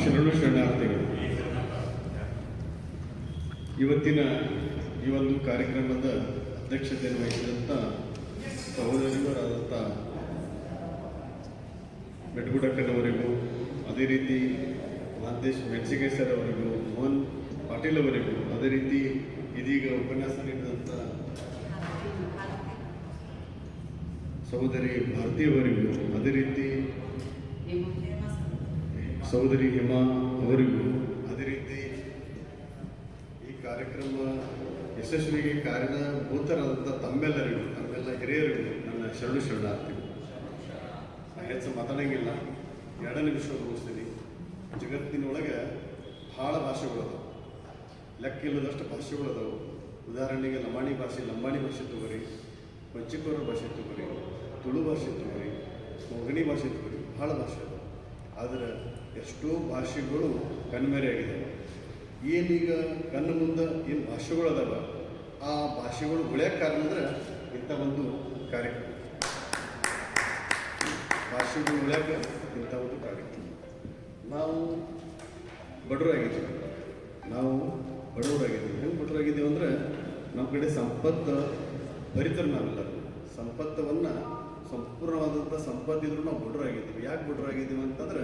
ಶರಣು ಶರಣಾರ್ಥಿಗಳು, ಇವತ್ತಿನ ಈ ಒಂದು ಕಾರ್ಯಕ್ರಮದ ಅಧ್ಯಕ್ಷತೆಯನ್ನು ವಹಿಸಿದಂಥ ಸಹೋದರಿಯರಾದಂಥ ಬೆಟ್ಗುಡಕ್ಕನವರಿಗೂ ಅದೇ ರೀತಿ ಮಹಂತೇಶ್ ಮೆಣಸಿಗೆ ಸರ್ ಅವರಿಗೂ, ಮೋಹನ್ ಪಾಟೀಲ್ ಅವರಿಗೂ, ಅದೇ ರೀತಿ ಇದೀಗ ಉಪನ್ಯಾಸ ನೀಡಿದಂಥ ಸಹೋದರಿ ಭಾರತಿಯವರಿಗೂ ಅದೇ ರೀತಿ ಸಹೋದರಿ ಹೇಮಾ ಅವರಿಗೂ ಅದೇ ರೀತಿ ಈ ಕಾರ್ಯಕ್ರಮ ಯಶಸ್ವಿಗೆ ಕಾರಣಭೂತರಾದಂಥ ತಮ್ಮೆಲ್ಲರಿಗೂ, ತಮ್ಮೆಲ್ಲ ಹಿರಿಯರಿಗೂ ನನ್ನ ಶರಣು ಶರಣಾರ್ಥಿಗಳು. ನಾ ಹೆಚ್ಚು ಮಾತಾಡಂಗಿಲ್ಲ. ಎರಡನೇ ನಿಮಿಷ ಮುಗಿಸ್ತೀನಿ. ಜಗತ್ತಿನೊಳಗೆ ಭಾಳ ಭಾಷೆಗಳದಾವೆ. ಲೆಕ್ಕಿಲ್ಲದಷ್ಟು ಭಾಷೆಗಳದಾವು. ಉದಾಹರಣೆಗೆ ಲಂಬಾಣಿ ಭಾಷೆ ಲಂಬಾಣಿ ಭಾಷೆ ತಗೋರಿ, ಪಂಚಿಕೋರ ಭಾಷೆ ತಗೋರಿ, ತುಳು ಭಾಷೆ ತಗೋರಿ ಮೊಗಣಿ ಭಾಷೆ ತಗೋರಿ ಭಾಳ ಭಾಷೆ ಅದಾವೆ. ಆದರೆ ಎಷ್ಟೋ ಭಾಷೆಗಳು ಕಣ್ಮೆರೆಯಾಗಿದ್ದಾವೆ ಏನೀಗ ಕಣ್ಣು ಮುಂದೆ ಏನು ಭಾಷೆಗಳು ಅದಾವ, ಆ ಭಾಷೆಗಳು ಉಳಿಯೋಕೆ ಕಾರಣ ಅಂದ್ರೆ ಇಂಥ ಒಂದು ಕಾರ್ಯಕ್ರಮ. ಭಾಷೆಗಳು ಉಳಿಯೋಕೆ ಇಂಥ ಒಂದು ಕಾರ್ಯಕ್ರಮ. ನಾವು ಬಡವರಾಗಿದ್ದೀವಿ. ನಾವು ಬಡವರಾಗಿದ್ದೀವಿ. ಹೆಂಗೆ ಬಡವರಾಗಿದ್ದೀವಿ ಅಂದರೆ ನಮ್ಮ ಕಡೆ ಸಂಪತ್ತು ಭರಿತರು ನಾವೆಲ್ಲ ಸಂಪತ್ತವನ್ನು ಸಂಪೂರ್ಣವಾದಂಥ ಸಂಪತ್ತಿದ್ರು ನಾವು ಬಡವರಾಗಿದ್ದೀವಿ ಯಾಕೆ ಬಡ್ರಾಗಿದ್ದೀವಿ ಅಂತಂದ್ರೆ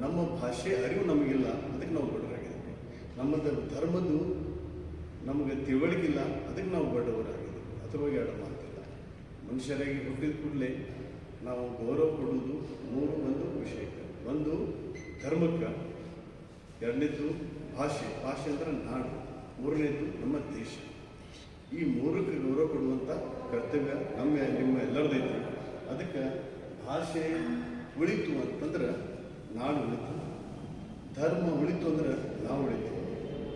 ನಮ್ಮ ಭಾಷೆ ಅರಿವು ನಮಗಿಲ್ಲ. ಅದಕ್ಕೆ ನಾವು ಬಡವರಾಗಿದ್ದೀವಿ ನಮ್ಮದು ಧರ್ಮದ್ದು ನಮಗೆ ತಿಳುವಳಿಕಿಲ್ಲ ಅದಕ್ಕೆ ನಾವು ಬಡವರಾಗಿದ್ದೀವಿ. ಅದ್ರ ಬಗ್ಗೆ ಎರಡು ಮಾತಿಲ್ಲ. ಮನುಷ್ಯರಾಗಿ ಹುಟ್ಟಿದ ಕೂಡಲೇ ನಾವು ಗೌರವ ಕೊಡುವುದು ಮೂರು ಒಂದು ವಿಷಯಕ್ಕೆ ಒಂದು ಧರ್ಮಕ್ಕೆ ಎರಡನೇದು ಭಾಷೆ. ಭಾಷೆ ಅಂದ್ರೆ ನಾಡು. ಮೂರನೇದು ನಮ್ಮ ದೇಶ. ಈ ಮೂರಕ್ಕೆ ಗೌರವ ಕೊಡುವಂಥ ಕರ್ತವ್ಯ ನಮ್ಮ, ನಿಮ್ಮ ಎಲ್ಲರದೈತಿ. ಅದಕ್ಕೆ ಭಾಷೆ ಉಳಿತು ಅಂತಂದ್ರೆ ನಾಡು ಉಳಿತು. ಧರ್ಮ ಉಳಿತು ಅಂದ್ರೆ ನಾವು ಉಳಿತು.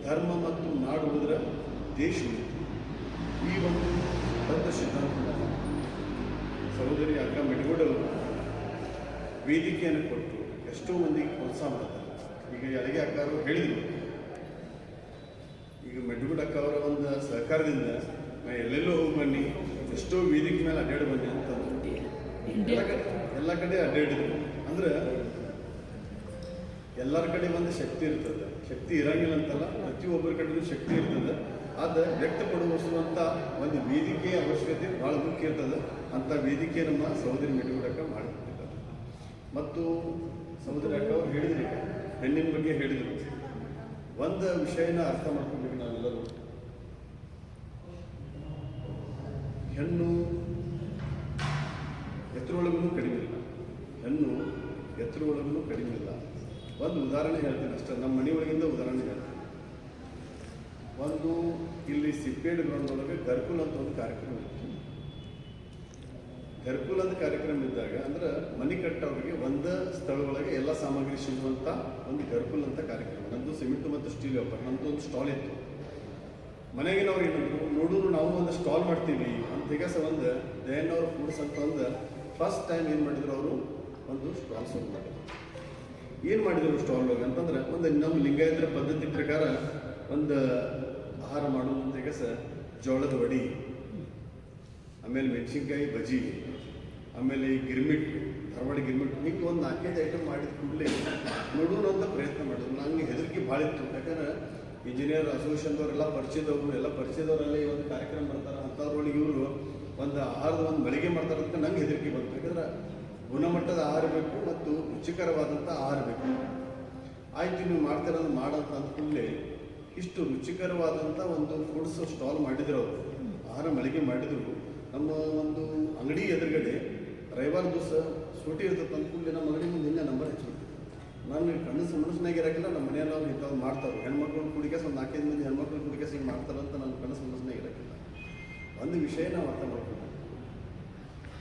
ಧರ್ಮ ಮತ್ತು ನಾಡು ಉಳಿದ್ರೆ ದೇಶ ಉಳಿತು. ಈ ಒಂದು ದೊಡ್ಡ ಸಿದ್ಧಾಂತ ಸಹೋದರಿ ಅಕ್ಕ ಮೆಟ್ಗೋಡವರು ವೇದಿಕೆಯನ್ನು ಕೊಟ್ಟು ಎಷ್ಟೋ ಮಂದಿಗೆ ಪ್ರೋತ್ಸಾಹ ಮಾಡ್ತಾರೆ. ಈಗ ಅಡಿಗೆ ಅಕ್ಕವರು ಹೇಳಿದರು. ಈಗ ಮೆಡ್ಗುಡ್ ಅಕ್ಕ ಅವರ ಒಂದು ಸಹಕಾರದಿಂದ ನಾನು ಎಲ್ಲೆಲ್ಲೋ ಹೋಗಿ ಬನ್ನಿ, ಎಷ್ಟೋ ವೇದಿಕೆ ಮೇಲೆ ಅಡ್ಡಾಡಿ ಬನ್ನಿ ಅಂತ. ಎಲ್ಲ ಕಡೆ ಅಡ್ಡಾಡಿದ್ರು ಅಂದ್ರೆ ಎಲ್ಲರ ಕಡೆ ಒಂದು ಶಕ್ತಿ ಇರ್ತದೆ. ಶಕ್ತಿ ಇರಂಗಿಲ್ಲ ಅಂತಲ್ಲ, ಪ್ರತಿಯೊಬ್ಬರ ಕಡೆನೂ ಶಕ್ತಿ ಇರ್ತದೆ. ಅದು ವ್ಯಕ್ತಪಡಿಸುವಂಥ ಒಂದು ವೇದಿಕೆಯ ಅವಶ್ಯಕತೆ ಭಾಳ ಮುಖ್ಯ ಇರ್ತದೆ. ಅಂತ ವೇದಿಕೆ ನಮ್ಮ ಸಹೋದರಿ ಮೆಟ್ಗುಡಕ್ಕ ಮಾಡಿಕೊಟ್ಟಿದ್ದಾರೆ. ಮತ್ತು ಸಹೋದರಿ ಅಕ್ಕ ಅವ್ರು ಹೇಳಿದ್ರಿ ಹೆಣ್ಣಿನ ಬಗ್ಗೆ ಹೇಳಿದರು. ಒಂದು ವಿಷಯನ ಅರ್ಥ ಮಾಡ್ಕೊಬೇಕು ನಾವೆಲ್ಲರೂ. ಹೆಣ್ಣು ಎತ್ತರೊಳಗೂ ಕಡಿಮೆ ಇಲ್ಲ. ಹೆಣ್ಣು ಎತ್ತರೊಳಗೂ ಕಡಿಮೆ ಇಲ್ಲ. ಒಂದು ಉದಾಹರಣೆ ಹೇಳ್ತೀನಿ ಅಷ್ಟೇ, ನಮ್ಮ ಮನೆಯೊಳಗಿಂದ ಉದಾಹರಣೆ ಹೇಳ್ತೀನಿ. ಒಂದು ಇಲ್ಲಿ ಸಿಪ್ಪೇಡ್ ಗ್ರೌಂಡ್ ಒಳಗೆ ಗರ್ಕುಲ್ ಅಂತ ಒಂದು ಕಾರ್ಯಕ್ರಮ ಇತ್ತು. ಗರ್ಕುಲ್ ಅಂತ ಕಾರ್ಯಕ್ರಮ ಇದ್ದಾಗ ಅಂದ್ರೆ ಮನೆ ಕಟ್ಟೋರಿಗೆ ಒಂದು ಸ್ಥಳ ಒಳಗೆ ಎಲ್ಲ ಸಾಮಗ್ರಿ ಸಿಗುವಂಥ ಒಂದು ಗರ್ಕುಲ್ ಅಂತ ಕಾರ್ಯಕ್ರಮ. ನಮ್ಮದು ಸಿಮೆಂಟ್ ಮತ್ತು ಸ್ಟೀಲ್ ವ್ಯಾಪಾರ ನಮ್ಮದು ಒಂದು ಸ್ಟಾಲ್ ಇತ್ತು. ಮನೆಗಿನವ್ರು ಏನಂದ್ರು ನೋಡೋರು ನಾವು ಒಂದು ಸ್ಟಾಲ್ ಮಾಡ್ತೀವಿ ಅಂತ ಈಗ ಸ ಒಂದು ದಯಣ್ಣವ್ರ ಫುಡ್ಸ್ ಅಂತ ಒಂದು ಫಸ್ಟ್ ಟೈಮ್ ಏನು ಮಾಡಿದ್ರು ಅವರು? ಒಂದು ಸ್ಟಾಲ್ ಶುರು ಮಾಡಿದ್ರು. ಏನು ಮಾಡಿದ್ರು ಸ್ಟಾಲ್ ಅಂತಂದ್ರೆ, ಒಂದು ನಮ್ಮ ಲಿಂಗಾಯತರ ಪದ್ಧತಿ ಪ್ರಕಾರ ಒಂದು ಆಹಾರ ಮಾಡೋದು ಅಂತ ಈಗ ಸ ಜೋಳದ ವಡಿ, ಆಮೇಲೆ ಮೆಣಸಿನ್ಕಾಯಿ ಬಜಿ ಆಮೇಲೆ ಈ ಗಿರ್ಮಿಟ್, ಧಾರವಾಡ ಗಿರ್ಮಿಟ್, ಹಿಂಗೆ ಒಂದು ನಾಲ್ಕೈದು ಐಟಮ್ ಮಾಡಿದ ಕೂಡಲೇ ನೋಡೋಣ ಅಂತ ಪ್ರಯತ್ನ ಮಾಡಿದ್ರು. ನನಗೆ ಹೆದರಿಕೆ ಭಾಳ ಇತ್ತು. ಯಾಕಂದ್ರೆ ಇಂಜಿನಿಯರ್ ಅಸೋಸಿಯೇಷನ್ದವರೆಲ್ಲ ಪರಿಚಯದವರು, ಎಲ್ಲ ಪರಿಚಯದವರೆಲ್ಲ ಈ ಒಂದು ಕಾರ್ಯಕ್ರಮ ಬರ್ತಾರೆ ಅಂಥವ್ರೊಳಗೆ ಇವರು ಒಂದು ಆಹಾರದ ಒಂದು ಮಳಿಗೆ ಮಾಡ್ತಾರೆ ಅಂತ ನಂಗೆ ಹೆದರಿಕೆ ಬಂತು. ಯಾಕಂದ್ರೆ ಗುಣಮಟ್ಟದ ಆಹಾರ ಬೇಕು ಮತ್ತು ರುಚಿಕರವಾದಂಥ ಆಹಾರ ಬೇಕು. ಆಯ್ತು, ನೀವು ಮಾಡ್ತಿರೋದು ಮಾಡಂತ ಅಂದ ಕೂಡಲೇ ಇಷ್ಟು ರುಚಿಕರವಾದಂಥ ಒಂದು ಫುಡ್ಸ್ ಸ್ಟಾಲ್ ಮಾಡಿದ್ರು ಅವರು. ಆಹಾರ ಮಳಿಗೆ ಮಾಡಿದ್ರು. ನಮ್ಮ ಒಂದು ಅಂಗಡಿ ಎದುರುಗಡೆ ರವಿವಾರ ದಿವಸ ಸೂಟಿ ಇರ್ತದೆ ಕೂಡಲೇ ನಮ್ಮ ಅಂಗಡಿ ಮುಂದೆ ನಂಬರ್ ಹಚ್ಚಿಬಿಟ್ಟು ನಾನು ಕಣ್ಣು ಮನಸ್ಸಿನಾಗ ಇರಕ್ಕಿಲ್ಲ, ನಮ್ಮ ಮನೆಯಲ್ಲಿ ಅವ್ರು ಇಂಥವ್ರು ಮಾಡ್ತಾರೆ ಹೆಣ್ಮಕ್ಳು ಕುಡಿಕೆ ಒಂದು ನಾಲ್ಕೈದು ಮಂದಿ ಹೆಣ್ಮಕ್ಳು ಕುಡಿಕೆಸ್ ಹಿಂಗೆ ಮಾಡ್ತಾರಂತ ನನ್ನ ಕಣ್ಣು ಮನಸ್ಸಿನಾಗ ಇರಕ್ಕಿಲ್ಲ. ಒಂದು ವಿಷಯ ನಾವು ಅರ್ಥ ಮಾಡ್ಕೊಂಡು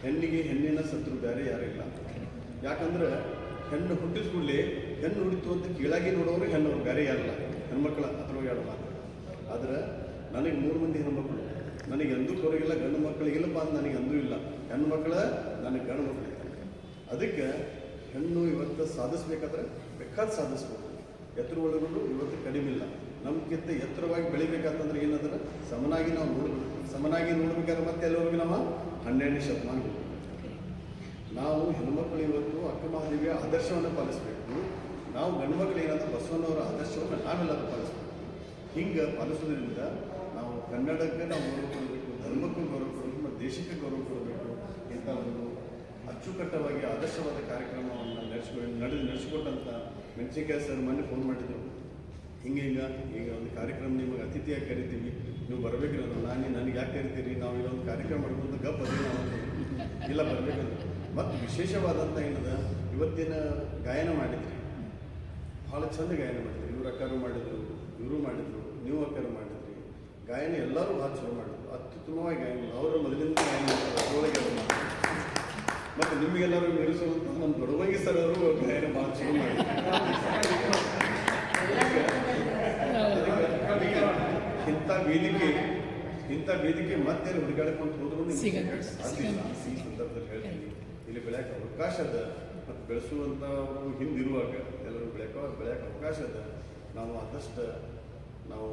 ಹೆಣ್ಣಿಗೆ ಹೆಣ್ಣಿನ ಶತ್ರು ಬೇರೆ ಯಾರು ಇಲ್ಲ. ಯಾಕಂದ್ರೆ ಹೆಣ್ಣು ಹುಟ್ಟಿದ ಕೂಡಲೇ ಹೆಣ್ಣು ಹುಡಿತು ಅಂತ ಕೀಳಾಗಿ ನೋಡೋರು ಹೆಣ್ಣವ್ರು, ಬೇರೆ ಯಾರಲ್ಲ ಹೆಣ್ಮಕ್ಳ ಅಥವಾ ಎರಡು ಮಾತು ಆದ್ರೆ ನನಗೆ ಮೂರು ಮಂದಿ ಹೆಣ್ಮಕ್ಳು. ನನಗೆ ಎಂದೂ ಕೊರಗಿಲ್ಲ, ಗಂಡು ಮಕ್ಕಳಿಗೆಲ್ಲ ಅಂತ ನನಗೆ ಅಂದೂ ಇಲ್ಲ. ಹೆಣ್ಣು ಮಕ್ಕಳ ನನಗೆ ಗಂಡು ಮಕ್ಕಳು. ಅದಕ್ಕೆ ಹೆಣ್ಣು ಇವತ್ತು ಸಾಧಿಸ್ಬೇಕಾದ್ರೆ ಬೇಕಾದ ಸಾಧಿಸ್ಬೇಕು ಎತ್ತರ ಒಳಗೊಂಡು ಇವತ್ತು ಕಡಿಮೆ ಇಲ್ಲ. ನಮ್ಗಿಂತ ಎತ್ತರವಾಗಿ ಬೆಳಿಬೇಕಂತಂದ್ರೆ ಏನಂದ್ರೆ ಸಮನಾಗಿ ನಾವು ನೋಡ್ಬೇಕು ಸಮನಾಗಿ ನೋಡ್ಬೇಕಾದ್ರೆ ಮತ್ತೆ ಎಲ್ಲರಿಗೂ ನಾವು? ಹನ್ನೆರಡನೇ ಶತಮಾನ ನಾವು ಹೆಣ್ಮಕ್ಳು ಇವತ್ತು ಅಕ್ಕ ಮಹಾದೇವಿಯ ಆದರ್ಶವನ್ನು ಪಾಲಿಸಬೇಕು. ನಾವು ಗಂಡು ಏನಂತ ಬಸವಣ್ಣವರ ಆದರ್ಶವನ್ನು ನಾವೆಲ್ಲರೂ ಪಾಲಿಸ್ಬೇಕು. ಹಿಂಗೆ ಪಾಲಿಸೋದ್ರಿಂದ ನಾವು ಕನ್ನಡಕ್ಕೆ ನಾವು ಗೌರವ ಕೊಡಬೇಕು, ಧರ್ಮಕ್ಕೂ ಗೌರವ ಕೊಡಬೇಕು, ಮತ್ತು ದೇಶಕ್ಕೆ ಗೌರವ ಕೊಡಬೇಕು ಇಂಥ ಒಂದು ಅಚ್ಚುಕಟ್ಟವಾಗಿ ಆದರ್ಶವಾದ ಕಾರ್ಯಕ್ರಮವನ್ನು ನಡೆಸ್ಕೊ ನಡೆದು ನಡೆಸಿಕೊಟ್ಟಂಥ ಮೆಣಸಿನ್ಕಾಯಿ ಸರ್ ಮೊನ್ನೆ ಫೋನ್ ಮಾಡಿದ್ರು. ಹಿಂಗೆ ಹಿಂಗೆ, ಈಗ ಒಂದು ಕಾರ್ಯಕ್ರಮ ನಿಮಗೆ ಅತಿಥಿಯಾಗಿ ಕರಿತೀವಿ. ನೀವು ಬರಬೇಕ್ರಿ ಅಂದ್ರೆ ನಾನು ನನಗೆ ಯಾಕೆ ಕರಿತೀರಿ ನಾವು ಇಲ್ಲೊಂದು ಕಾರ್ಯಕ್ರಮ ಮಾಡ್ಬೋದು ಗಪ್ಪ ಇಲ್ಲ ಬರಬೇಕಂದ್ರೆ ಮತ್ತು ವಿಶೇಷವಾದಂಥ ಏನದ? ಇವತ್ತಿನ ಗಾಯನ ಮಾಡಿದ್ರಿ. ಭಾಳ ಚಂದ ಗಾಯನ ಮಾಡಿದ್ರಿ. ಇವ್ರು ಅಕ್ಕಾರು ಮಾಡಿದ್ರು, ಇವರು ಮಾಡಿದ್ರು, ನೀವು ಅಕ್ಕಾರು ಮಾಡಿದ್ರಿ. ಗಾಯನ ಎಲ್ಲರೂ ಭಾಳ ಚಲೋ ಮಾಡಿದ್ರು. ಅತ್ಯುತ್ತಮವಾಗಿ ಗಾಯನ ಅವರ ಮೊದಲಿಂದ ಗಾಯನ ಮಾಡಿದ್ರು. ಮತ್ತು ನಿಮಗೆಲ್ಲರೂ ಮೀರಿಸುವಂಥ ನಮ್ಮ ದೊಡ್ಡವಾಗಿ ಸರ್ ಅವರು ಗಾಯನ ಭಾಳ ಚಲೋ ಮಾಡಿದ್ರು. ಇಂಥ ವೇದಿಕೆ ಇಂಥ ವೇದಿಕೆ ಮತ್ತೆ ಹುಡುಗಾಡ್ಕೊಂಡು ಹೋದ್ರು ಈ ಸಂದರ್ಭದಲ್ಲಿ ಹೇಳ್ತೀನಿ. ಇಲ್ಲಿ ಬೆಳೆಯಕ್ಕೆ ಅವಕಾಶ ಅದ ಮತ್ತು ಬೆಳೆಸುವಂಥವರು ಹಿಂದಿರುವಾಗ ಎಲ್ಲರೂ ಬೆಳೆಯಕ್ಕೆ ಬೆಳೆಯಕ್ಕೆ ಅವಕಾಶ ಅದ ನಾವು ಆದಷ್ಟು ನಾವು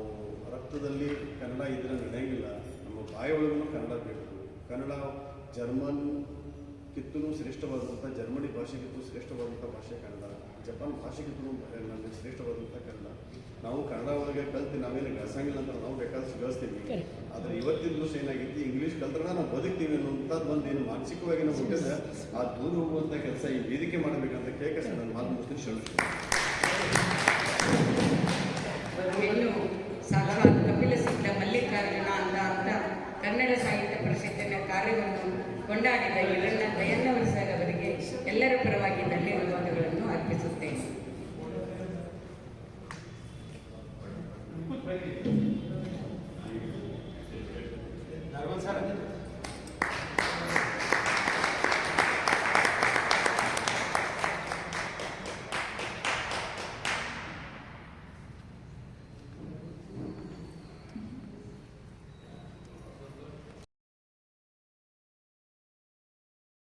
ರಕ್ತದಲ್ಲಿ ಕನ್ನಡ ಇದ್ರೆ ನಡೆಯಂಗಿಲ್ಲ. ನಮ್ಮ ಬಾಯಿಯೊಳಗೂ ಕನ್ನಡ ಬೇಕು. ಕನ್ನಡ ಜರ್ಮನ್ ಕಿತ್ತೂ ಶ್ರೇಷ್ಠವಾದಂಥ ಜರ್ಮನಿ ಭಾಷೆಗಿತ್ತು ಶ್ರೇಷ್ಠವಾದಂಥ ಭಾಷೆ ಕನ್ನಡ. ಜಪಾನ್ ಭಾಷೆಗಿತ್ತು ನಮಗೆ ಶ್ರೇಷ್ಠವಾದಂಥ ಕನ್ನಡ. ನಾವು ಕನ್ನಡ ಒಳಗೆ ಕಲ್ತು, ನಾವೇನು ಗಳಿಸಂಗಿಲ್ಲ ಅಂತ ನಾವು ಬೇಕಾದಷ್ಟು ಗಳಿಸ್ತೀವಿ ಆದ್ರೆ ಇವತ್ತಿನ ದಿವಸ ಏನಾಗಿತ್ತು ಇಂಗ್ಲೀಷ್ ಕಲ್ತ್ರೆ ನಾವು ಬದುಕ್ತೀವಿ ಅನ್ನೋಂಥದ್ದು ಒಂದು ಏನು ಮಾನಸಿಕವಾಗಿ ನಾವು ಹುಟ್ಟಿದ್ರೆ ಆ ದೂರ ಹೋಗುವಂಥ ಕೆಲಸ ಈ ವೇದಿಕೆ ಮಾಡಬೇಕಂತ ಕೇಳ್ಕ ಸರ್ ನಾನು ಮಾತು ಮುಗಿಸ್ತೀನಿ ಶ್ರಮಿಸ್ತೀನಿ